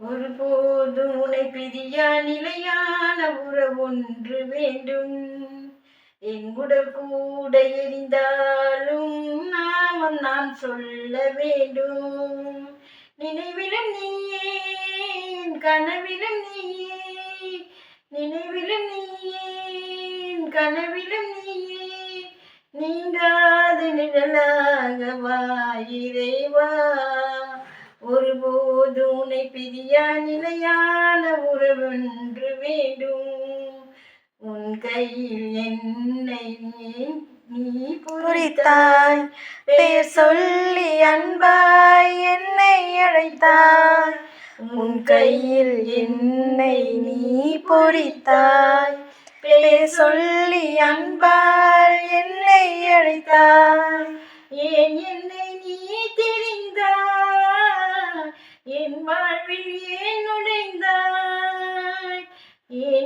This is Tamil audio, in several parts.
ஒருபோதும் உனை பிரியா நிலையான உறவொன்று வேண்டும். என் உடல் கூட எரிந்தாலும் நாமம் நான் சொல்ல வேண்டும். நினைவிலும் நீயே கனவிலும் நீயே நினைவிலும் நீயே கனவிலும் நீயே நீங்காது நிழலாக வா தூணை ஒருபோது உன்னை பிரியா நிலையான உறவொன்று வேண்டும். உன் கையில் என்னை நீ- பொறித்தாய் குறித்தாய் பெயர் சொல்லி அன்பாய் என்னை அழைத்தாய். உன் கையில் என்னை நீ பொறித்தாய். பெயர் சொல்லி அன்பாய் என்னை அழைத்தாய்.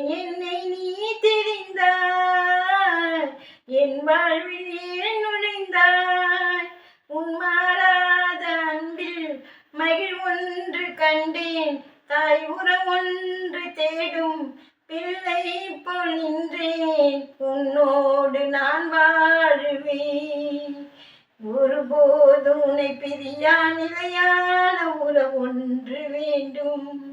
என்னை நீ தெரிந்தாய். என் வாழ்வில் ஏன் நுழைந்தாய்? உன் மாறாத அன்பில் மகிழ் ஒன்று கண்டேன். தாய் உரம் ஒன்று தேடும் பிள்ளை போல் நின்றேன். உன்னோடு நான் வாழுவேன். ஒருபோது உன்னை பிரியா நிலையான உறவு ஒன்று வேண்டும்.